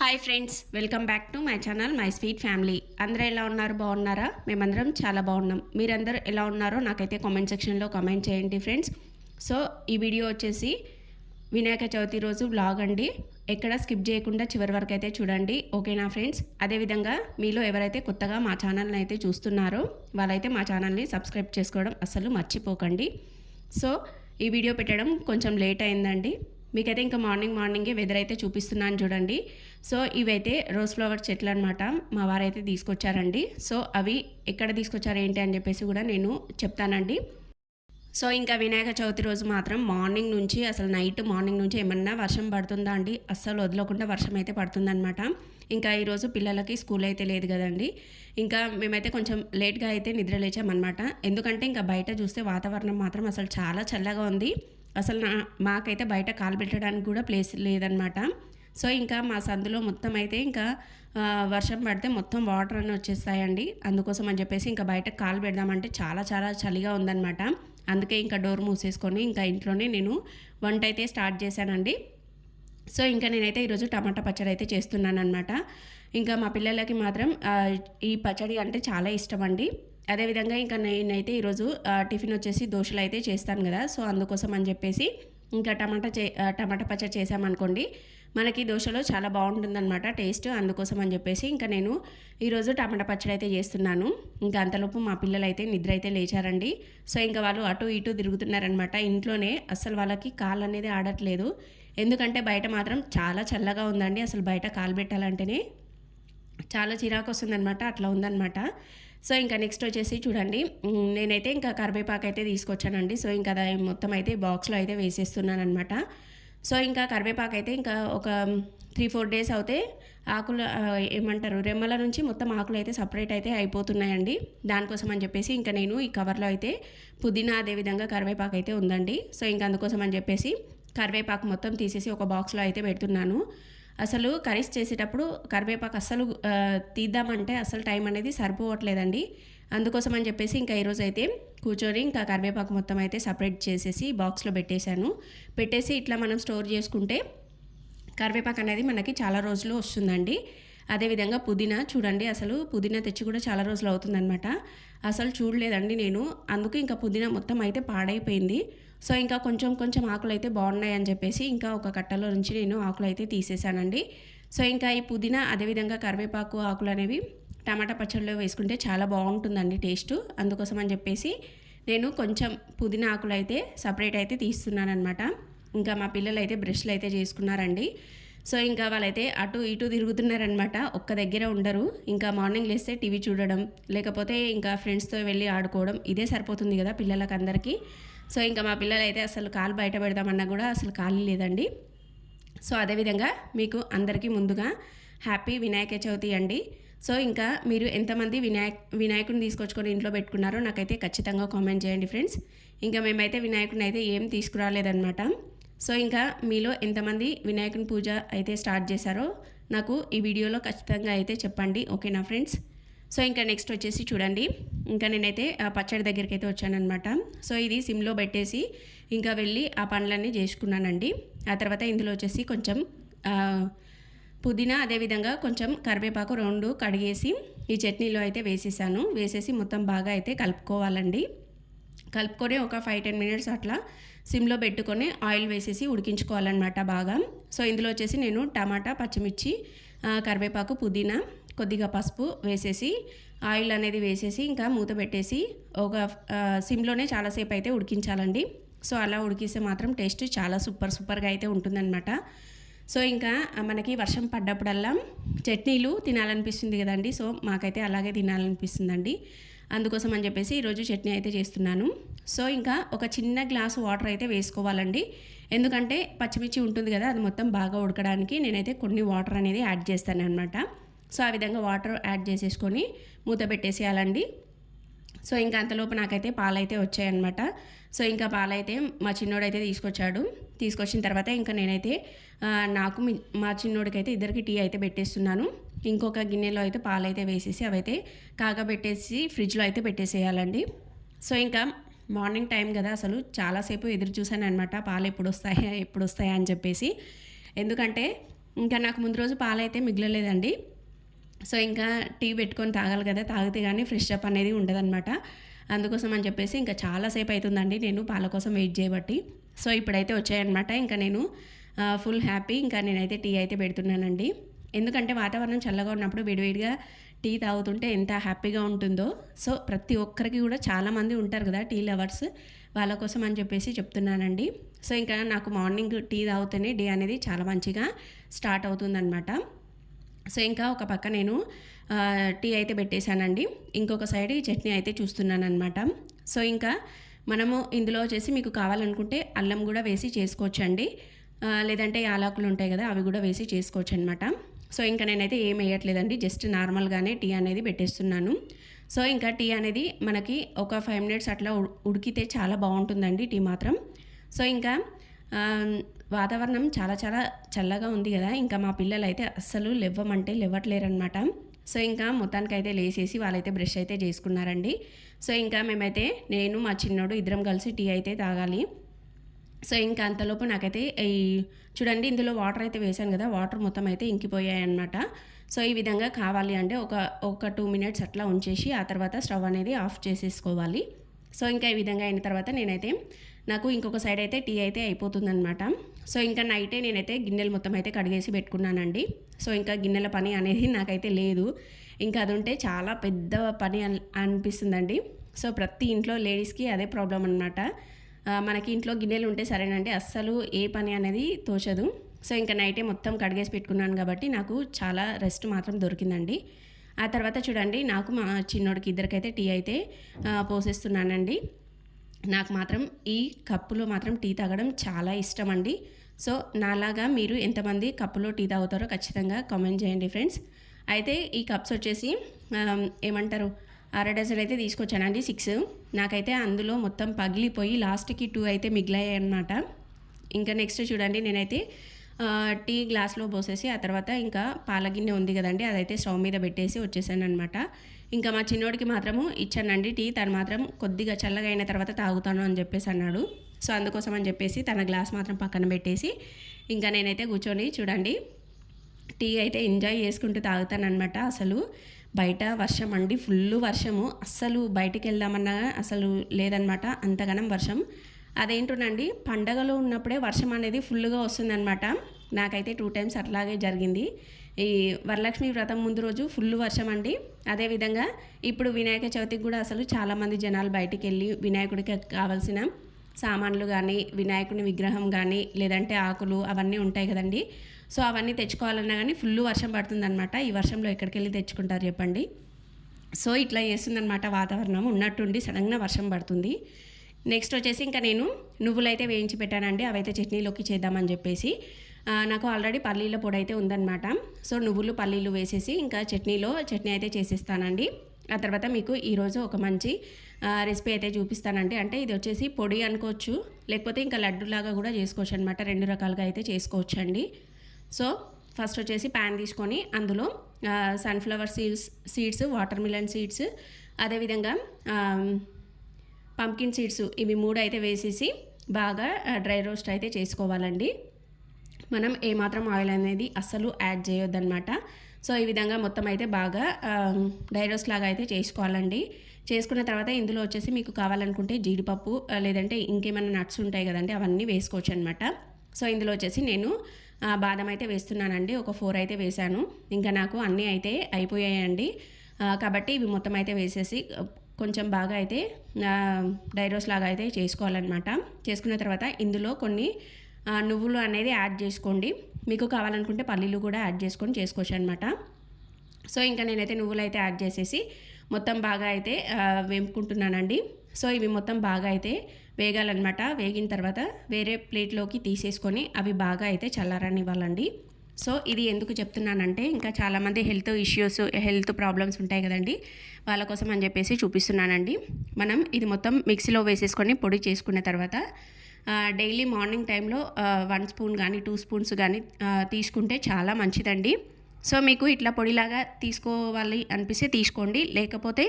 Hi friends welcome back to my channel my sweet family అందరూ ఎలా ఉన్నారు? బాగున్నారా? మేమందరం చాలా బాగున్నాం. మీరందరూ ఎలా ఉన్నారో నాకైతే కామెంట్ సెక్షన్లో కామెంట్ చేయండి ఫ్రెండ్స్ సో ఈ వీడియో వచ్చేసి వినాయక చవితి రోజు బ్లాగ్ అండి. ఎక్కడ స్కిప్ చేయకుండా చివరి వరకు అయితే చూడండి. ఓకేనా ఫ్రెండ్స్ అదేవిధంగా మీలో ఎవరైతే కొత్తగా మా ఛానల్ని అయితే చూస్తున్నారో వాళ్ళైతే మా ఛానల్ని సబ్స్క్రైబ్ చేసుకోవడం అస్సలు మర్చిపోకండి. సో ఈ వీడియో పెట్టడం కొంచెం లేట్ అయిందండి. మీకైతే ఇంకా మార్నింగ్ మార్నింగే వెదర్ అయితే చూపిస్తున్నాను చూడండి. సో ఇవైతే రోజ్ ఫ్లవర్ చెట్లు అనమాట మా వారైతే తీసుకొచ్చారండి. సో అవి ఎక్కడ తీసుకొచ్చారు ఏంటి అని చెప్పేసి కూడా నేను చెప్తానండి. సో ఇంకా వినాయక చవితి రోజు మాత్రం మార్నింగ్ నుంచి అసలు నైట్ మార్నింగ్ నుంచి ఏమన్నా వర్షం పడుతుందా అండి? అస్సలు వదలకుండా వర్షం అయితే పడుతుందనమాట ఇంకా ఈరోజు పిల్లలకి స్కూల్ అయితే లేదు కదండి. ఇంకా మేమైతే కొంచెం లేట్గా అయితే నిద్ర లేచామన్నమాట. ఎందుకంటే ఇంకా బయట చూస్తే వాతావరణం మాత్రం అసలు చాలా చల్లగా ఉంది. అసలు నా మాకైతే బయట కాలు పెట్టడానికి కూడా ప్లేస్ లేదనమాట సో ఇంకా మా సందులో మొత్తం అయితే ఇంకా వర్షం పడితే మొత్తం వాటర్ అని వచ్చేస్తాయండి. అందుకోసం అని చెప్పేసి ఇంకా బయట కాలు పెడదామంటే చాలా చాలా చలిగా ఉందన్నమాట. అందుకే ఇంకా డోర్ మూసేసుకొని ఇంకా ఇంట్లోనే నేను వంట అయితే స్టార్ట్ చేశానండి. సో ఇంకా నేనైతే ఈరోజు టమాటా పచ్చడి అయితే చేస్తున్నాను అనమాట ఇంకా మా పిల్లలకి మాత్రం ఈ పచ్చడి అంటే చాలా ఇష్టం అండి. అదేవిధంగా ఇంకా నేనైతే ఈరోజు టిఫిన్ వచ్చేసి దోశలు అయితే చేస్తాను కదా. సో అందుకోసం అని చెప్పేసి ఇంకా టమాటా చే టమాటా పచ్చడి చేసామనుకోండి మనకి దోశలో చాలా బాగుంటుందన్నమాట టేస్ట్. అందుకోసం అని చెప్పేసి ఇంకా నేను ఈరోజు టమాటా పచ్చడి అయితే చేస్తున్నాను. ఇంకా అంతలోపు మా పిల్లలు అయితే నిద్ర అయితే లేచారండి. సో ఇంకా వాళ్ళు అటు ఇటు తిరుగుతున్నారనమాట ఇంట్లోనే అసలు వాళ్ళకి కాళ్ళు అనేది ఆడట్లేదు. ఎందుకంటే బయట మాత్రం చాలా చల్లగా ఉందండి. అసలు బయట కాలు పెట్టాలంటేనే చాలా చిరాకు వస్తుందన్నమాట. అట్లా ఉందన్నమాట. సో ఇంకా నెక్స్ట్ వచ్చేసి చూడండి. నేనైతే ఇంకా కరివేపాకు అయితే తీసుకొచ్చానండి. సో ఇంకా అది మొత్తం అయితే బాక్స్లో అయితే వేసేస్తున్నాను అనమాట సో ఇంకా కరివేపాకు అయితే ఇంకా ఒక త్రీ ఫోర్ డేస్ అవుతే ఆకులు ఏమంటారు రెమ్మల నుంచి మొత్తం ఆకులు అయితే సపరేట్ అయితే అయిపోతున్నాయండి. దానికోసం అని చెప్పేసి ఇంకా నేను ఈ కవర్లో అయితే పుదీనా అదేవిధంగా కరివేపాకు అయితే ఉందండి. సో ఇంకా అందుకోసం అని చెప్పేసి కరివేపాకు మొత్తం తీసేసి ఒక బాక్స్లో అయితే పెడుతున్నాను. అసలు కర్రీస్ చేసేటప్పుడు కరివేపాకు అస్సలు తీద్దామంటే అసలు టైం అనేది సరిపోవట్లేదండి. అందుకోసం అని చెప్పేసి ఇంకా ఈరోజు అయితే కూర్చొని ఇంకా కరివేపాకు మొత్తం అయితే సపరేట్ చేసేసి బాక్స్లో పెట్టేశాను. పెట్టేసి ఇట్లా మనం స్టోర్ చేసుకుంటే కరివేపాకు అనేది మనకి చాలా రోజులు వస్తుందండి. అదేవిధంగా పుదీనా చూడండి అసలు పుదీనా తెచ్చి కూడా చాలా రోజులు అవుతుందన్నమాట. అసలు చూడలేదండి నేను. అందుకు ఇంకా పుదీనా మొత్తం అయితే పాడైపోయింది. సో ఇంకా కొంచెం కొంచెం ఆకులు అయితే బాగున్నాయి అని చెప్పేసి ఇంకా ఒక కట్టలో నుంచి నేను ఆకులు అయితే తీసేసానండి సో ఇంకా ఈ పుదీనా అదేవిధంగా కరివేపాకు ఆకులు అనేవి టమాటా పచ్చడిలో వేసుకుంటే చాలా బాగుంటుందండి టేస్ట్. అందుకోసం అని చెప్పేసి నేను కొంచెం పుదీనా ఆకులు అయితే సపరేట్ అయితే తీస్తున్నాను అనమాట ఇంకా మా పిల్లలు అయితే బ్రష్లు అయితే చేసుకున్నారండి. సో ఇంకా వాళ్ళైతే అటు ఇటు తిరుగుతున్నారనమాట ఒక్క దగ్గర ఉండరు. ఇంకా మార్నింగ్ లేస్తే టీవీ చూడడం లేకపోతే ఇంకా ఫ్రెండ్స్తో వెళ్ళి ఆడుకోవడం ఇదే సరిపోతుంది కదా పిల్లలకి అందరికీ సో ఇంకా మా పిల్లలు అయితే అసలు కాలు బయట పెడదామన్నా కూడా అసలు ఖాళీ లేదండి. సో అదేవిధంగా మీకు అందరికీ ముందుగా హ్యాపీ వినాయక చవితి అండి. సో ఇంకా మీరు ఎంతమంది వినాయక్ వినాయకుడిని తీసుకొచ్చుకొని ఇంట్లో పెట్టుకున్నారో నాకైతే ఖచ్చితంగా కామెంట్ చేయండి ఫ్రెండ్స్. ఇంకా మేమైతే వినాయకుడిని అయితే ఏం తీసుకురాలేదన్నమాట. సో ఇంకా మీలో ఎంతమంది వినాయకుని పూజ అయితే స్టార్ట్ చేశారో నాకు ఈ వీడియోలో ఖచ్చితంగా అయితే చెప్పండి. ఓకేనా ఫ్రెండ్స్? సో ఇంకా నెక్స్ట్ వచ్చేసి చూడండి. ఇంకా నేనైతే ఆ పచ్చడి దగ్గరికి అయితే వచ్చానమాట సో ఇది సిమ్లో పెట్టేసి ఇంకా వెళ్ళి ఆ పండ్లన్నీ చేసుకున్నానండి. ఆ తర్వాత ఇందులో వచ్చేసి కొంచెం పుదీనా అదేవిధంగా కొంచెం కరివేపాకు రెండు కడిగేసి ఈ చట్నీలో అయితే వేసేసాను. వేసేసి మొత్తం బాగా అయితే కలుపుకోవాలండి. కలుపుకొని ఒక ఫైవ్ టెన్ మినిట్స్ అట్లా సిమ్లో పెట్టుకొని ఆయిల్ వేసేసి ఉడికించుకోవాలన్నమాట బాగా. సో ఇందులో వచ్చేసి నేను టమాటా పచ్చిమిర్చి కరివేపాకు పుదీనా కొద్దిగా పసుపు వేసేసి ఆయిల్ అనేది వేసేసి ఇంకా మూత పెట్టేసి ఒక సిమ్లోనే చాలాసేపు అయితే ఉడికించాలండి. సో అలా ఉడికిస్తే మాత్రం టేస్ట్ చాలా సూపర్ సూపర్గా అయితే ఉంటుందన్నమాట. సో ఇంకా మనకి వర్షం పడ్డప్పుడల్లా చట్నీలు తినాలనిపిస్తుంది కదండి. సో మాకైతే అలాగే తినాలనిపిస్తుందండి. అందుకోసం అని చెప్పేసి ఈరోజు చట్నీ అయితే చేస్తున్నాను. సో ఇంకా ఒక చిన్న గ్లాసు వాటర్ అయితే వేసుకోవాలండి. ఎందుకంటే పచ్చిమిర్చి ఉంటుంది కదా అది మొత్తం బాగా ఉడకడానికి నేనైతే కొన్ని వాటర్ అనేది యాడ్ చేస్తాను అనమాట సో ఆ విధంగా వాటర్ యాడ్ చేసేసుకొని మూత పెట్టేసేయాలండి. సో ఇంకా అంతలోపు నాకైతే పాలైతే వచ్చాయన్నమాట. సో ఇంకా పాలైతే మా చిన్నోడైతే తీసుకొచ్చాడు. తీసుకొచ్చిన తర్వాత ఇంకా నేనైతే నాకు మా చిన్నోడికైతే ఇద్దరికి టీ అయితే పెట్టేస్తున్నాను. ఇంకొక గిన్నెలో అయితే పాలైతే వేసేసి అవైతే కాగబెట్టేసి ఫ్రిడ్జ్లో అయితే పెట్టేసేయాలండి. సో ఇంకా మార్నింగ్ టైం కదా అసలు చాలాసేపు ఎదురు చూశాను అనమాట పాలు ఎప్పుడు వస్తాయా ఎప్పుడు వస్తాయా అని చెప్పేసి. ఎందుకంటే ఇంకా నాకు ముందు రోజు పాలైతే మిగలలేదండి. సో ఇంకా టీ పెట్టుకొని తాగాలి కదా తాగితే కానీ ఫ్రెష్ అప్ అనేది ఉండదన్నమాట. అందుకోసం అని చెప్పేసి ఇంకా చాలాసేపు అవుతుందండి నేను పాల కోసం వెయిట్ చేయబట్టి. సో ఇప్పుడైతే వచ్చాయన్నమాట. ఇంకా నేను ఫుల్ హ్యాపీ ఇంకా నేనైతే టీ అయితే పెడుతున్నానండి. ఎందుకంటే వాతావరణం చల్లగా ఉన్నప్పుడు విడివిడిగా టీ తాగుతుంటే ఎంత హ్యాపీగా ఉంటుందో. సో ప్రతి ఒక్కరికి కూడా చాలామంది ఉంటారు కదా టీ లవర్స్ వాళ్ళ కోసం అని చెప్పేసి చెప్తున్నానండి. సో ఇంకా నాకు మార్నింగ్ టీ తాగితేనే డే అనేది చాలా మంచిగా స్టార్ట్ అవుతుందన్నమాట. సో ఇంకా ఒక పక్క నేను టీ అయితే పెట్టేశానండి. ఇంకొక సైడ్ ఈ చట్నీ అయితే చూస్తున్నాను అనమాట సో ఇంకా మనము ఇందులో వచ్చేసి మీకు కావాలనుకుంటే అల్లం కూడా వేసి చేసుకోవచ్చండి. లేదంటే యాలకులు ఉంటాయి కదా అవి కూడా వేసి చేసుకోవచ్చు అనమాట సో ఇంకా నేనైతే ఏం వేయట్లేదండి జస్ట్ నార్మల్గానే టీ అనేది పెట్టేస్తున్నాను. సో ఇంకా టీ అనేది మనకి ఒక ఫైవ్ మినిట్స్ అట్లా ఉడికితే చాలా బాగుంటుందండి టీ మాత్రం. సో ఇంకా వాతావరణం చాలా చాలా చల్లగా ఉంది కదా. ఇంకా మా పిల్లలు అయితే అస్సలు లేవ్వమంటే లేవట్లేరనమాట సో ఇంకా మొత్తానికి అయితే లేసేసి వాళ్ళైతే బ్రష్ అయితే చేసుకున్నారండి. సో ఇంకా మేమైతే నేను మా చిన్నోడు ఇద్దరం కలిసి టీ అయితే తాగాలి. సో ఇంకా అంతలోపు నాకైతే ఈ చూడండి ఇందులో వాటర్ అయితే వేసాను కదా. వాటర్ మొత్తం అయితే ఇంకిపోయాయి అనమాట సో ఈ విధంగా కావాలి అంటే ఒక ఒక టూ మినిట్స్ అట్లా ఉంచేసి ఆ తర్వాత స్టవ్ అనేది ఆఫ్ చేసేసుకోవాలి. సో ఇంకా ఈ విధంగా అయిన తర్వాత నేనైతే నాకు ఇంకొక సైడ్ అయితే టీ అయితే అయిపోతుందనమాట సో ఇంకా నైటే నేనైతే గిన్నెలు మొత్తం అయితే కడిగేసి పెట్టుకున్నానండి. సో ఇంకా గిన్నెల పని అనేది నాకైతే లేదు. ఇంకా అది ఉంటే చాలా పెద్ద పని అనిపిస్తుందండి. సో ప్రతి ఇంట్లో లేడీస్కి అదే ప్రాబ్లం అనమాట మనకి ఇంట్లో గిన్నెలు ఉంటే సరేనండి అస్సలు ఏ పని అనేది తోచదు. సో ఇంకా నైటే మొత్తం కడిగేసి పెట్టుకున్నాను కాబట్టి నాకు చాలా రెస్ట్ మాత్రం దొరికిందండి. ఆ తర్వాత చూడండి నాకు మా చిన్నోడికి ఇద్దరికైతే టీ అయితే పోసేస్తున్నానండి. నాకు మాత్రం ఈ కప్పులో మాత్రం టీ తాగడం చాలా ఇష్టం అండి సో నాలాగా మీరు ఎంతమంది కప్పులో టీ తాగుతారో ఖచ్చితంగా కామెంట్ చేయండి ఫ్రెండ్స్. అయితే ఈ కప్స్ వచ్చేసి ఏమంటారు అర డజన్ అయితే తీసుకొచ్చానండి సిక్స్. నాకైతే అందులో మొత్తం పగిలిపోయి లాస్ట్కి టూ అయితే మిగిలాయి అనమాట ఇంకా నెక్స్ట్ చూడండి నేనైతే టీ గ్లాస్లో పోసేసి ఆ తర్వాత ఇంకా పాల గిన్నె ఉంది కదండి అదైతే స్టవ్ మీద పెట్టేసి వచ్చేసాను అనమాట ఇంకా మా చిన్నోడికి మాత్రము ఇచ్చానండి టీ. తను మాత్రం కొద్దిగా చల్లగా అయిన తర్వాత తాగుతాను అని చెప్పేసి అన్నాడు. సో అందుకోసం అని చెప్పేసి తన గ్లాస్ మాత్రం పక్కన పెట్టేసి ఇంకా నేనైతే కూర్చొని చూడండి. టీ అయితే ఎంజాయ్ చేసుకుంటూ తాగుతానమాట అసలు. బయట వర్షం అండి ఫుల్ వర్షము. అస్సలు బయటికి వెళ్దామన్నా అసలు లేదనమాట అంతగనం వర్షం. అదేంటోనండి పండగలో ఉన్నప్పుడే వర్షం అనేది ఫుల్గా వస్తుందన్నమాట. నాకైతే టూ టైమ్స్ అట్లాగే జరిగింది. ఈ వరలక్ష్మి వ్రతం ముందు రోజు ఫుల్ వర్షం అండి. అదేవిధంగా ఇప్పుడు వినాయక చవితికి కూడా అసలు చాలామంది జనాలు బయటికి వెళ్ళి వినాయకుడికి కావాల్సిన సామాన్లు కానీ వినాయకుని విగ్రహం కానీ లేదంటే ఆకులు అవన్నీ ఉంటాయి కదండి. సో అవన్నీ తెచ్చుకోవాలన్నా కానీ ఫుల్ వర్షం పడుతుందన్నమాట. ఈ వర్షంలో ఎక్కడికి వెళ్ళి తెచ్చుకుంటారు చెప్పండి. సో ఇట్లా చేస్తుందన్నమాట వాతావరణం. ఉన్నట్టుండి సడన్గా వర్షం పడుతుంది. నెక్స్ట్ వచ్చేసి ఇంకా నేను నువ్వులైతే వేయించి పెట్టానండి. అవైతే చట్నీలోకి చేద్దామని చెప్పేసి. నాకు ఆల్రెడీ పల్లీల పొడి అయితే ఉందన్నమాట. సో నువ్వులు పల్లీలు వేసేసి ఇంకా చట్నీలో చట్నీ అయితే చేసేస్తానండి. ఆ తర్వాత మీకు ఈరోజు ఒక మంచి రెసిపీ అయితే చూపిస్తానండి. అంటే ఇది వచ్చేసి పొడి అనుకోవచ్చు లేకపోతే ఇంకా లడ్డులాగా కూడా చేసుకోవచ్చు అనమాట రెండు రకాలుగా అయితే చేసుకోవచ్చు అండి సో ఫస్ట్ వచ్చేసి ప్యాన్ తీసుకొని అందులో sunflower seeds seeds watermelon seeds అదేవిధంగా పంకిన్ సీడ్స్ ఇవి మూడు అయితే వేసేసి బాగా డ్రై రోస్ట్ అయితే చేసుకోవాలండి. మనం ఏమాత్రం ఆయిల్ అనేది అస్సలు యాడ్ చేయొద్దన్నమాట. సో ఈ విధంగా మొత్తం అయితే బాగా డైరోస్ లాగా అయితే చేసుకోవాలండి. చేసుకున్న తర్వాత ఇందులో వచ్చేసి మీకు కావాలనుకుంటే జీడిపప్పు లేదంటే ఇంకేమైనా నట్స్ ఉంటాయి కదండి అవన్నీ వేసుకోవచ్చు అనమాట సో ఇందులో వచ్చేసి నేను బాదం అయితే వేస్తున్నానండి. ఒక ఫోర్ అయితే వేశాను. ఇంకా నాకు అన్నీ అయితే అయిపోయాయండి. కాబట్టి ఇవి మొత్తం అయితే వేసేసి కొంచెం బాగా అయితే డైరోస్ లాగా అయితే చేసుకోవాలన్నమాట. చేసుకున్న తర్వాత ఇందులో కొన్ని నువ్వులు అనేది యాడ్ చేసుకోండి. మీకు కావాలనుకుంటే పల్లీలు కూడా యాడ్ చేసుకొని చేసుకోవచ్చు అనమాట సో ఇంకా నేనైతే నువ్వులు అయితే యాడ్ చేసేసి మొత్తం బాగా అయితే వేపుకుంటున్నానండి. సో ఇవి మొత్తం బాగా అయితే వేగాలన్నమాట. వేగిన తర్వాత వేరే ప్లేట్లోకి తీసేసుకొని అవి బాగా అయితే చల్లారనివ్వాలండి. సో ఇది ఎందుకు చెప్తున్నానంటే ఇంకా చాలామంది హెల్త్ ఇష్యూస్ హెల్త్ ప్రాబ్లమ్స్ ఉంటాయి కదండి. వాళ్ళ కోసం అని చెప్పేసి చూపిస్తున్నానండి. మనం ఇది మొత్తం మిక్సీలో వేసేసుకొని పొడి చేసుకున్న తర్వాత డైలీ మార్నింగ్ టైంలో వన్ స్పూన్ కానీ టూ స్పూన్స్ కానీ తీసుకుంటే చాలా మంచిదండి. సో మీకు ఇట్లా పొడిలాగా తీసుకోవాలి అనిపిస్తే తీసుకోండి. లేకపోతే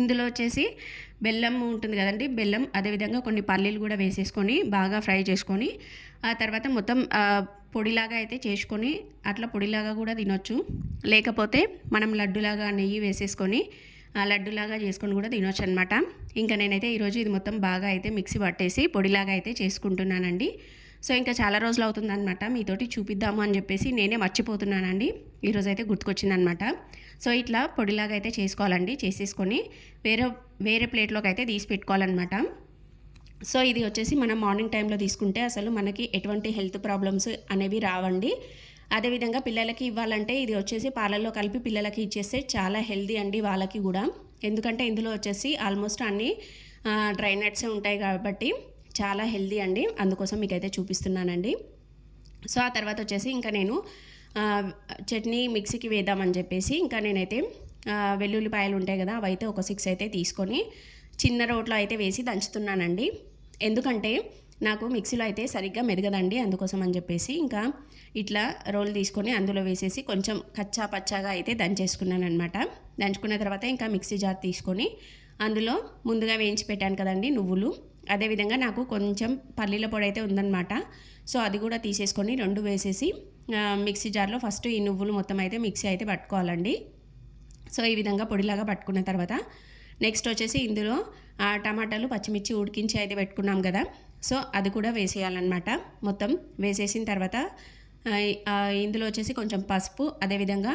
ఇందులో వచ్చేసి బెల్లం ఉంటుంది కదండి బెల్లం అదేవిధంగా కొన్ని పల్లీలు కూడా వేసేసుకొని బాగా ఫ్రై చేసుకొని ఆ తర్వాత మొత్తం పొడిలాగా అయితే చేసుకొని అట్లా పొడిలాగా కూడా తినొచ్చు. లేకపోతే మనం లడ్డులాగా నెయ్యి వేసేసుకొని లడ్డులాగా చేసుకొని కూడా తినొచ్చు అనమాట ఇంకా నేనైతే ఈరోజు ఇది మొత్తం బాగా అయితే మిక్సీ పట్టేసి పొడిలాగా అయితే చేసుకుంటున్నానండి. సో ఇంకా చాలా రోజులు అవుతుందన్నమాట. మీతోటి చూపిద్దాము అని చెప్పేసి నేనే మర్చిపోతున్నానండి. ఈరోజు అయితే గుర్తుకొచ్చిందనమాట సో ఇట్లా పొడిలాగా అయితే చేసుకోవాలండి. చేసేసుకొని వేరే వేరే ప్లేట్లోకి అయితే తీసి పెట్టుకోవాలన్నమాట. సో ఇది వచ్చేసి మనం మార్నింగ్ టైంలో తీసుకుంటే అసలు మనకి ఎటువంటి హెల్త్ ప్రాబ్లమ్స్ అనేవి రావండి. అదేవిధంగా పిల్లలకి ఇవ్వాలంటే ఇది వచ్చేసి పాలల్లో కలిపి పిల్లలకి ఇచ్చేస్తే చాలా హెల్దీ అండి వాళ్ళకి కూడా. ఎందుకంటే ఇందులో వచ్చేసి ఆల్మోస్ట్ అన్ని డ్రై నట్సే ఉంటాయి కాబట్టి చాలా హెల్దీ అండి. అందుకోసం మీకైతే చూపిస్తున్నానండి. సో ఆ తర్వాత వచ్చేసి ఇంకా నేను చట్నీ మిక్సీకి వేద్దామని చెప్పేసి ఇంకా నేనైతే వెల్లుల్లిపాయలు ఉంటాయి కదా అవైతే ఒక సిక్స్ అయితే తీసుకొని చిన్న రోట్లో అయితే వేసి దంచుతున్నానండి. ఎందుకంటే నాకు మిక్సీలో అయితే సరిగ్గా మెదగదండి అందుకోసం అని చెప్పేసి ఇంకా ఇట్లా రోల్ తీసుకొని అందులో వేసేసి కొంచెం కచ్చా పచ్చాగా అయితే దంచేసుకున్నాను అనమాట దంచుకున్న తర్వాత ఇంకా మిక్సీ జార్ తీసుకొని అందులో ముందుగా వేయించి పెట్టాను కదండి నువ్వులు. అదేవిధంగా నాకు కొంచెం పల్లీల పొడి అయితే ఉందన్నమాట. సో అది కూడా తీసేసుకొని రెండు వేసేసి మిక్సీ జార్లో ఫస్ట్ ఈ నువ్వులు మొత్తం అయితే మిక్సీ అయితే పట్టుకోవాలండి. సో ఈ విధంగా పొడిలాగా పట్టుకున్న తర్వాత నెక్స్ట్ వచ్చేసి ఇందులో టమాటాలు పచ్చిమిర్చి ఉడికించి అయితే పెట్టుకున్నాం కదా. సో అది కూడా వేసేయాలన్నమాట. మొత్తం వేసేసిన తర్వాత ఇందులో వచ్చేసి కొంచెం పసుపు అదేవిధంగా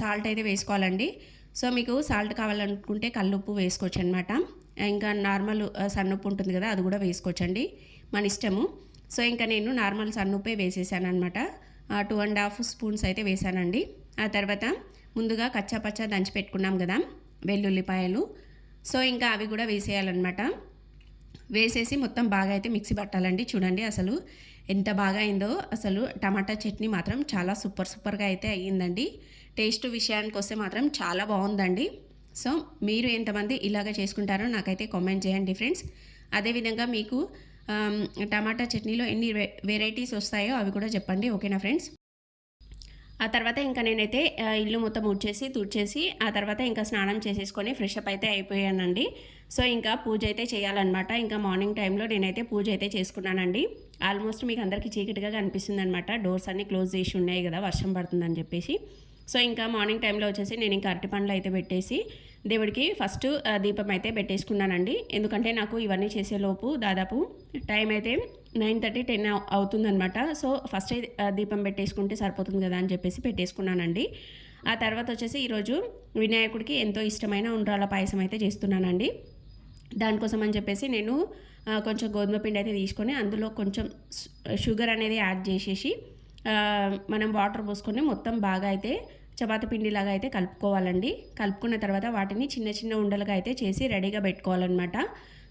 సాల్ట్ అయితే వేసుకోవాలండి. సో మీకు సాల్ట్ కావాలనుకుంటే కల్లుప్పు వేసుకోవచ్చు అనమాట ఇంకా నార్మల్ సన్నుప్పు ఉంటుంది కదా అది కూడా వేసుకోవచ్చండి. మన ఇష్టము. సో ఇంకా నేను నార్మల్ సన్నుప్పే వేసేసాను అనమాట టూ అండ్ హాఫ్ స్పూన్స్ అయితే వేసానండి. ఆ తర్వాత ముందుగా కచ్చా పచ్చా దంచి పెట్టుకున్నాం కదా వెల్లుల్లిపాయలు. సో ఇంకా అవి కూడా వేసేయాలన్నమాట. వేసేసి మొత్తం బాగా అయితే మిక్సీ పట్టాలండి. చూడండి అసలు ఎంత బాగా అయిందో. అసలు టమాటా చట్నీ మాత్రం చాలా సూపర్ సూపర్గా అయితే అయ్యిందండి. టేస్ట్ విషయానికి వస్తే మాత్రం చాలా బాగుందండి. సో మీరు ఎంతమంది ఇలాగ చేసుకుంటారో నాకైతే కామెంట్ చేయండి ఫ్రెండ్స్. అదేవిధంగా మీకు టమాటా చట్నీలో ఎన్ని వె- వెరైటీస్ వస్తాయో అవి కూడా చెప్పండి. ఓకేనా ఫ్రెండ్స్? ఆ తర్వాత ఇంకా నేనైతే ఇల్లు మొత్తం ఊడ్చేసి తుడిచేసి ఆ తర్వాత ఇంకా స్నానం చేసేసుకొని ఫ్రెష్ అప్ అయితే అయిపోయానండి. సో ఇంకా పూజ అయితే చేయాలన్నమాట. ఇంకా మార్నింగ్ టైంలో నేనైతే పూజ అయితే చేసుకున్నానండి. ఆల్మోస్ట్ మీకు అందరికీ చీకటిగా కనిపిస్తుంది అనమాట డోర్స్ అన్నీ క్లోజ్ చేసి ఉన్నాయి కదా వర్షం పడుతుందని చెప్పేసి. సో ఇంకా మార్నింగ్ టైంలో వచ్చేసి నేను ఇంకా అరటి పండ్లు అయితే పెట్టేసి దేవుడికి ఫస్ట్ దీపం అయితే పెట్టేసుకున్నానండి. ఎందుకంటే నాకు ఇవన్నీ చేసేలోపు దాదాపు టైం అయితే నైన్ థర్టీ టెన్ అవుతుందన్నమాట. సో ఫస్ట్ అయితే, దీపం పెట్టేసుకుంటే సరిపోతుంది కదా అని చెప్పేసి పెట్టేసుకున్నానండి. ఆ తర్వాత వచ్చేసి ఈరోజు వినాయకుడికి ఎంతో ఇష్టమైన ఉండ్రాల పాయసం అయితే చేస్తున్నానండి. దానికోసం అని చెప్పేసి నేను కొంచెం గోధుమ పిండి అయితే తీసుకొని అందులో కొంచెం షుగర్ అనేది యాడ్ చేసేసి మనం వాటర్ పోసుకొని మొత్తం బాగా అయితే చపాతి పిండిలాగా అయితే కలుపుకోవాలండి. కలుపుకున్న తర్వాత వాటిని చిన్న చిన్న ఉండలుగా అయితే చేసి రెడీగా పెట్టుకోవాలన్నమాట.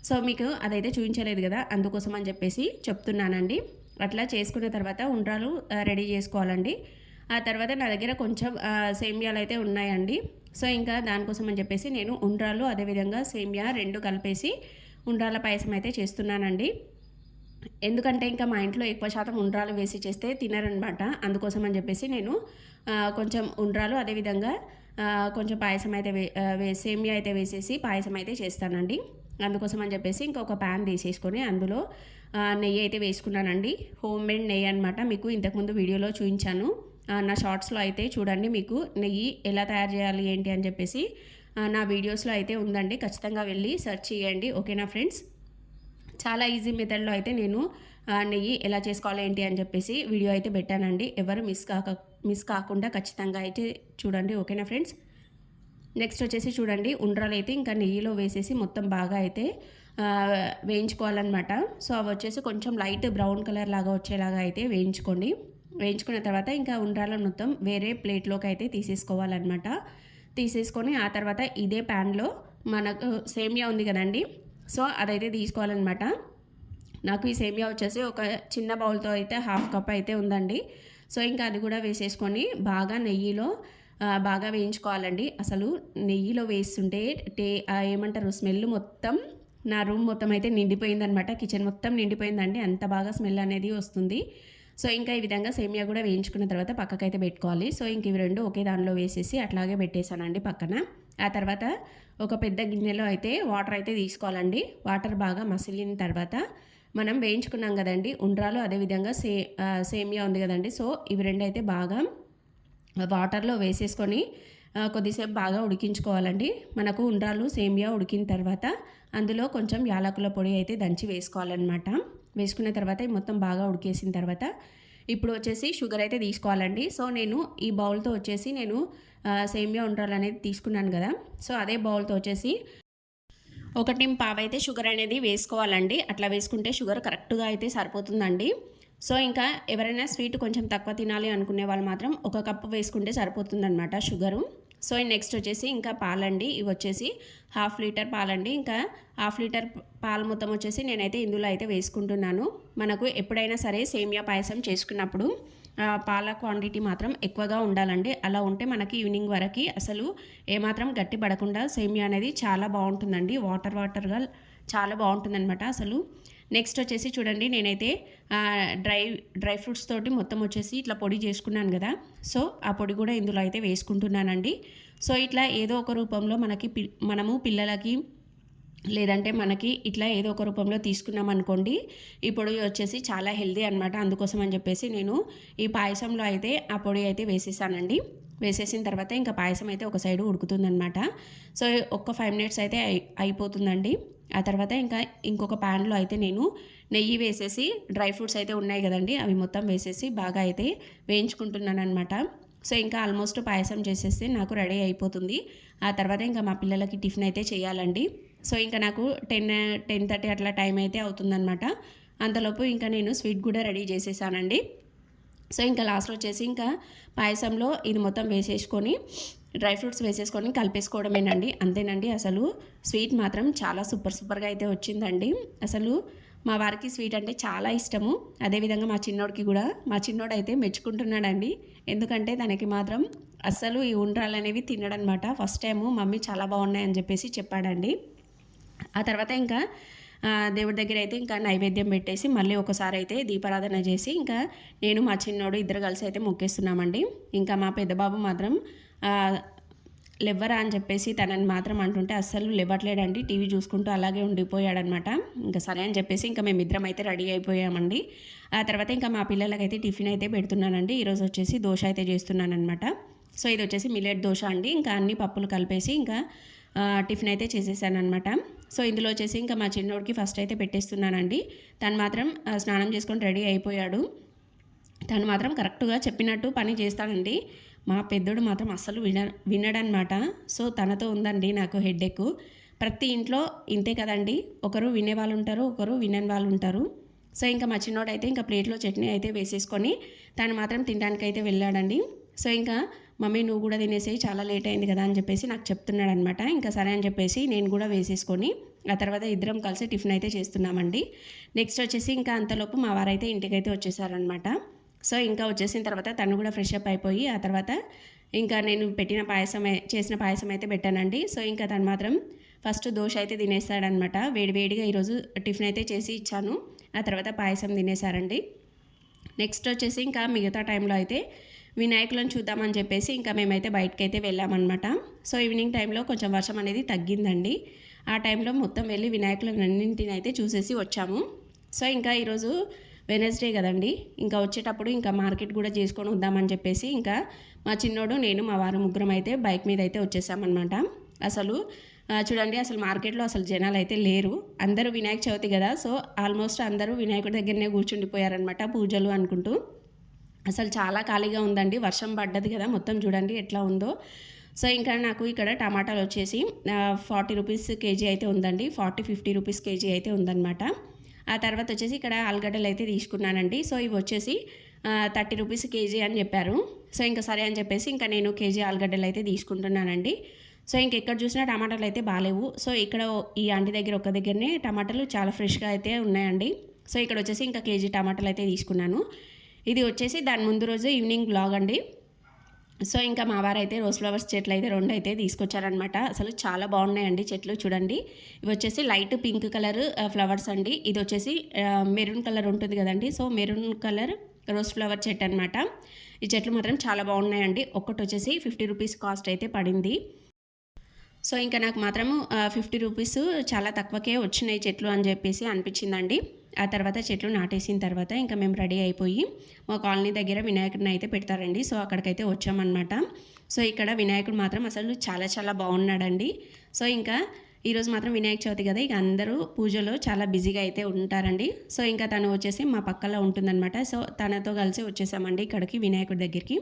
సో మీకు అదైతే చూపించలేదు కదా అందుకోసం అని చెప్పేసి చెప్తున్నానండి. అట్లా చేసుకున్న తర్వాత ఉండ్రాలు రెడీ చేసుకోవాలండి. ఆ తర్వాత నా దగ్గర కొంచెం సేమియాలు అయితే ఉన్నాయండి. సో ఇంకా దానికోసం అని చెప్పేసి నేను ఉండ్రాలు అదేవిధంగా సేమియా రెండు కలిపేసి ఉండ్రాల పాయసం అయితే చేస్తున్నానండి. ఎందుకంటే ఇంకా మా ఇంట్లో ఎక్కువ శాతం ఉండ్రాలు వేసి చేస్తే తినరనమాట. అందుకోసం అని చెప్పేసి నేను కొంచెం ఉండ్రాలు అదేవిధంగా కొంచెం పాయసం అయితే వే సేమియా అయితే వేసేసి పాయసం అయితే చేస్తానండి. అందుకోసం అని చెప్పేసి ఇంకొక ప్యాన్ తీసేసుకొని అందులో నెయ్యి అయితే వేసుకున్నానండి. హోమ్ మేడ్ నెయ్యి అనమాట మీకు ఇంతకుముందు వీడియోలో చూపించాను. నా షార్ట్స్లో అయితే చూడండి మీకు నెయ్యి ఎలా తయారు చేయాలి ఏంటి అని చెప్పేసి నా వీడియోస్లో అయితే ఉందండి. ఖచ్చితంగా వెళ్ళి సెర్చ్ చేయండి. ఓకేనా ఫ్రెండ్స్? చాలా ఈజీ మెథడ్లో అయితే నేను నెయ్యి ఎలా చేసుకోవాలి ఏంటి అని చెప్పేసి వీడియో అయితే పెట్టానండి. ఎవరు మిస్ కాక మిస్ కాకుండా ఖచ్చితంగా అయితే చూడండి. ఓకేనా ఫ్రెండ్స్? నెక్స్ట్ వచ్చేసి చూడండి ఉండ్రాలు అయితే ఇంకా నెయ్యిలో వేసేసి మొత్తం బాగా అయితే వేయించుకోవాలన్నమాట. సో అవి వచ్చేసి కొంచెం లైట్ బ్రౌన్ కలర్ లాగా వచ్చేలాగా అయితే వేయించుకోండి. వేయించుకున్న తర్వాత ఇంకా ఉండ్రాలను మొత్తం వేరే ప్లేట్లోకి అయితే తీసేసుకోవాలన్నమాట. తీసేసుకొని ఆ తర్వాత ఇదే ప్యాన్లో మనకు సేమియా ఉంది కదండి. సో అదైతే తీసుకోవాలన్నమాట. నాకు ఈ సేమియా వచ్చేసి ఒక చిన్న బౌల్తో అయితే హాఫ్ కప్ అయితే ఉందండి. సో ఇంకా అది కూడా వేసేసుకొని బాగా నెయ్యిలో బాగా వేయించుకోవాలండి. అసలు నెయ్యిలో వేస్తుంటే టే ఏమంటారు స్మెల్ మొత్తం నా రూమ్ మొత్తం అయితే నిండిపోయిందనమాట కిచెన్ మొత్తం నిండిపోయిందండి. అంత బాగా స్మెల్ అనేది వస్తుంది. సో ఇంకా ఈ విధంగా సేమియా కూడా వేయించుకున్న తర్వాత పక్కకైతే పెట్టుకోవాలి. సో ఇంక ఇవి రెండు ఒకే దానిలో వేసేసి అట్లాగే పెట్టేశానండి పక్కన. ఆ తర్వాత ఒక పెద్ద గిన్నెలో అయితే వాటర్ అయితే తీసుకోవాలండి. వాటర్ బాగా మసిలిన తర్వాత మనం వేయించుకున్నాం కదండి ఉండ్రాలు అదేవిధంగా సే సేమియా ఉంది కదండి. సో ఇవి రెండు అయితే బాగా వాటర్లో వేసేసుకొని కొద్దిసేపు బాగా ఉడికించుకోవాలండి. మనకు ఉండ్రాలు సేమియా ఉడికిన తర్వాత అందులో కొంచెం యాలకుల పొడి అయితే దంచి వేసుకోవాలన్నమాట. వేసుకున్న తర్వాత మొత్తం బాగా ఉడికేసిన తర్వాత ఇప్పుడు వచ్చేసి షుగర్ అయితే తీసుకోవాలండి. సో నేను ఈ బౌల్తో వచ్చేసి నేను సేమియా ఉండ్రాలు అనేది తీసుకున్నాను కదా. సో అదే బౌల్తో వచ్చేసి ఒకటి పావు అయితే షుగర్ అనేది వేసుకోవాలండి. అట్లా వేసుకుంటే షుగర్ కరెక్ట్గా అయితే సరిపోతుందండి. సో ఇంకా ఎవరైనా స్వీట్ కొంచెం తక్కువ తినాలి అనుకునే వాళ్ళు మాత్రం ఒక కప్పు వేసుకుంటే సరిపోతుందన్నమాట షుగరు. సో నెక్స్ట్ వచ్చేసి ఇంకా పాలండి. ఇవి వచ్చేసి హాఫ్ లీటర్ పాలండి. ఇంకా హాఫ్ లీటర్ పాలు మొత్తం వచ్చేసి నేనైతే ఇందులో అయితే వేసుకుంటున్నాను. మనకు ఎప్పుడైనా సరే సేమియా పాయసం చేసుకున్నప్పుడు పాల క్వాంటిటీ మాత్రం ఎక్కువగా ఉండాలండి. అలా ఉంటే మనకి ఈవినింగ్ వరకు అసలు ఏమాత్రం గట్టి పడకుండా సేమియా అనేది చాలా బాగుంటుందండి. వాటర్ వాటర్గా చాలా బాగుంటుందన్నమాట అసలు. నెక్స్ట్ వచ్చేసి చూడండి నేనైతే డ్రై డ్రై ఫ్రూట్స్ తోటి మొత్తం వచ్చేసి ఇట్లా పొడి చేసుకున్నాను కదా. సో ఆ పొడి కూడా ఇందులో అయితే వేసుకుంటున్నానండి. సో ఇట్లా ఏదో ఒక రూపంలో మనకి పి మనము పిల్లలకి లేదంటే మనకి ఇట్లా ఏదో ఒక రూపంలో తీసుకున్నాం అనుకోండి ఈ పొడి వచ్చేసి చాలా హెల్దీ అనమాట అందుకోసం అని చెప్పేసి నేను ఈ పాయసంలో అయితే ఆ పొడి అయితే వేసేసానండి. వేసేసిన తర్వాత ఇంకా పాయసం అయితే ఒక సైడు ఉడుకుతుందనమాట సో ఒక్క ఫైవ్ మినిట్స్ అయితే అయిపోతుందండి. ఆ తర్వాత ఇంకా ఇంకొక ప్యాన్లో అయితే నేను నెయ్యి వేసేసి డ్రై ఫ్రూట్స్ అయితే ఉన్నాయి కదండి అవి మొత్తం వేసేసి బాగా అయితే వేయించుకుంటున్నాను అనమాట సో ఇంకా ఆల్మోస్ట్ పాయసం చేసేస్తే నాకు రెడీ అయిపోతుంది. ఆ తర్వాత ఇంకా మా పిల్లలకి టిఫిన్ అయితే చేయాలండి. సో ఇంకా నాకు టెన్ టెన్ థర్టీ అట్లా టైం అయితే అవుతుందన్నమాట. అంతలోపు ఇంకా నేను స్వీట్ కూడా రెడీ చేసేసానండి. సో ఇంకా లాస్ట్ వచ్చేసి ఇంకా పాయసంలో ఇది మొత్తం వేసేసుకొని డ్రై ఫ్రూట్స్ వేసేసుకొని కలిపేసుకోవడమేనండి. అంతేనండి. అసలు స్వీట్ మాత్రం చాలా సూపర్ సూపర్గా అయితే వచ్చిందండి. అసలు మా వారికి స్వీట్ అంటే చాలా ఇష్టము. అదేవిధంగా మా చిన్నోడికి కూడా. మా చిన్నోడు అయితే మెచ్చుకుంటున్నాడండి. ఎందుకంటే తనకి మాత్రం అస్సలు ఈ ఉండ్రాలు అనేవి తినడనమాట. ఫస్ట్ టైము మమ్మీ చాలా బాగున్నాయని చెప్పేసి చెప్పాడండి. ఆ తర్వాత ఇంకా దేవుడి దగ్గర అయితే ఇంకా నైవేద్యం పెట్టేసి మళ్ళీ ఒకసారి అయితే దీపారాధన చేసి ఇంకా నేను మా చిన్నోడు ఇద్దరు కలిసి అయితే మొక్కేస్తున్నామండి. ఇంకా మా పెద్దబాబు మాత్రం లెవ్వరా అని చెప్పేసి తనని మాత్రం అంటుంటే అస్సలు లేవట్లేడండి టీవీ చూసుకుంటూ అలాగే ఉండిపోయాడనమాట. ఇంకా సరే అని చెప్పేసి ఇంకా మేమిద్దరం అయితే రెడీ అయిపోయామండి. ఆ తర్వాత ఇంకా మా పిల్లలకైతే టిఫిన్ అయితే పెడుతున్నానండి. ఈరోజు వచ్చేసి దోశ అయితే చేస్తున్నానమాట సో ఇది వచ్చేసి మిలెట్ దోశ అండి. ఇంకా అన్ని పప్పులు కలిపేసి ఇంకా టిఫిన్ అయితే చేసేసాను అనమాట సో ఇందులో వచ్చేసి ఇంకా మా చిన్నోడికి ఫస్ట్ అయితే పెట్టేస్తున్నానండి. తను మాత్రం స్నానం చేసుకొని రెడీ అయిపోయాడు. తను మాత్రం కరెక్ట్గా చెప్పినట్టు పని చేస్తానండి. మా పెద్దోడు మాత్రం అస్సలు విన వినడనమాట. సో తనతో ఉందండి నాకు హెడ్ఎక్ ప్రతి ఇంట్లో ఇంతే కదండి. ఒకరు వినే వాళ్ళు ఉంటారు ఒకరు వినని వాళ్ళు ఉంటారు సో ఇంకా మా చిన్నోడు అయితే ఇంకా ప్లేట్లో చట్నీ అయితే వేసేసుకొని తను మాత్రం తినడానికి అయితే వెళ్ళాడండి. సో ఇంకా మమ్మీ నువ్వు కూడా తినేసేయి చాలా లేట్ అయింది కదా అని చెప్పేసి నాకు చెప్తున్నాడు అనమాట ఇంకా సరే అని చెప్పేసి నేను కూడా వేసేసుకొని ఆ తర్వాత ఇద్దరం కలిసి టిఫిన్ అయితే చేస్తున్నామండి. నెక్స్ట్ వచ్చేసి ఇంకా అంతలోపు మా వారైతే ఇంటికైతే వచ్చేసారనమాట. సో ఇంకా వచ్చేసిన తర్వాత తను కూడా ఫ్రెష్ అప్ అయిపోయి ఆ తర్వాత ఇంకా నేను పెట్టిన పాయసం చేసిన పాయసం అయితే పెట్టానండి. సో ఇంకా తను మాత్రం ఫస్ట్ దోశ అయితే తినేస్తాడనమాట వేడివేడిగా ఈరోజు టిఫిన్ అయితే చేసి ఇచ్చాను. ఆ తర్వాత పాయసం తినేసారండి నెక్స్ట్ వచ్చేసి ఇంకా మిగతా టైంలో అయితే వినాయకులను చూద్దామని చెప్పేసి ఇంకా మేమైతే బయటకైతే అయితే వెళ్ళామన్నమాట. సో ఈవినింగ్ టైంలో కొంచెం వర్షం అనేది తగ్గిందండి. ఆ టైంలో మొత్తం వెళ్ళి వినాయకులను అన్నింటిని అయితే చూసేసి వచ్చాము. సో ఇంకా ఈరోజు వెనస్డే కదండి. ఇంకా వచ్చేటప్పుడు ఇంకా మార్కెట్ కూడా చేసుకొని వద్దామని చెప్పేసి ఇంకా మా చిన్నోడు నేను మా వారు ముగ్గురం అయితే బైక్ మీద అయితే వచ్చేసామన్నమాట. అసలు చూడండి అసలు మార్కెట్లో అసలు జనాలు అయితే లేరు. అందరూ వినాయక చవితి కదా సో ఆల్మోస్ట్ అందరూ వినాయకుడి దగ్గరనే కూర్చుండిపోయారనమాట పూజలు అనుకుంటూ. అసలు చాలా ఖాళీగా ఉందండి. వర్షం పడ్డది కదా మొత్తం చూడండి ఎట్లా ఉందో. సో ఇంకా నాకు ఇక్కడ టమాటాలు వచ్చేసి ఫార్టీ రూపీస్ కేజీ అయితే ఉందండి. ఫార్టీ ఫిఫ్టీ రూపీస్ కేజీ అయితే ఉందన్నమాట. ఆ తర్వాత వచ్చేసి ఇక్కడ ఆలుగడ్డలు అయితే తీసుకున్నానండి. సో ఇవి వచ్చేసి థర్టీ రూపీస్ కేజీ అని చెప్పారు. సో ఇంకా సరే అని చెప్పేసి ఇంకా నేను కేజీ ఆలుగడ్డలు అయితే తీసుకుంటున్నానండి. సో ఇంకెక్కడ చూసినా టమాటాలు అయితే బాగాలేవు. సో ఇక్కడ ఈ ఆంటీ దగ్గర ఒక్క దగ్గరనే టమాటాలు చాలా ఫ్రెష్గా అయితే ఉన్నాయండి. సో ఇక్కడ వచ్చేసి ఇంకా కేజీ టమాటాలు అయితే తీసుకున్నాను. ఇది వచ్చేసి దాని ముందు రోజు ఈవినింగ్ బ్లాగ్ అండి. సో ఇంకా మా వారు అయితే రోజ్ ఫ్లవర్స్ చెట్లు అయితే రెండు అయితే తీసుకొచ్చారనమాట అసలు చాలా బాగున్నాయండి చెట్లు చూడండి. ఇవి వచ్చేసి లైట్ పింక్ కలర్ ఫ్లవర్స్ అండి. ఇది వచ్చేసి మెరూన్ కలర్ ఉంటుంది కదండి. So maroon colour rose flower చెట్టు అనమాట ఈ చెట్లు మాత్రం చాలా బాగున్నాయండి. ఒక్కటి వచ్చేసి ఫిఫ్టీ రూపీస్ కాస్ట్ అయితే పడింది. సో ఇంకా నాకు మాత్రము ఫిఫ్టీ రూపీస్ చాలా తక్కువకే వచ్చినాయి చెట్లు అని చెప్పేసి అనిపించిందండి. ఆ తర్వాత చెట్లు నాటేసిన తర్వాత ఇంకా మేము రెడీ అయిపోయి మా కాలనీ దగ్గర వినాయకుడిని అయితే పెడతారండి. సో అక్కడికైతే వచ్చామన్నమాట. సో ఇక్కడ వినాయకుడు మాత్రం అసలు చాలా చాలా బాగున్నాడండి. సో ఇంకా ఈరోజు మాత్రం వినాయక చవితి కదా ఇక అందరూ పూజలో చాలా బిజీగా అయితే ఉంటారండి. సో ఇంకా తను వచ్చేసి మా పక్కలో ఉంటుందన్నమాట. సో తనతో కలిసి వచ్చేసామండి ఇక్కడికి వినాయకుడి దగ్గరికి.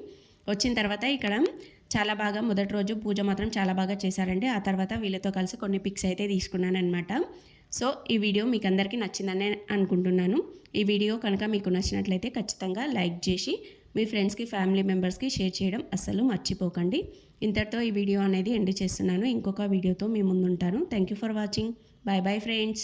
వచ్చిన తర్వాత ఇక్కడ చాలా బాగా మొదటి రోజు పూజ మాత్రం చాలా బాగా చేశారండి. ఆ తర్వాత వీళ్ళతో కలిసి కొన్ని పిక్స్ అయితే తీసుకున్నాను అనమాట సో ఈ వీడియో మీకు అందరికీ నచ్చిందని అనుకుంటున్నాను. ఈ వీడియో కనుక మీకు నచ్చినట్లయితే ఖచ్చితంగా లైక్ చేసి మీ ఫ్రెండ్స్కి ఫ్యామిలీ మెంబర్స్కి షేర్ చేయడం అస్సలు మర్చిపోకండి. ఇంతటితో ఈ వీడియో అనేది ఎండ్ చేస్తున్నాను. ఇంకొక వీడియోతో మీ ముందుంటాను. Thank you for watching. Bye bye friends.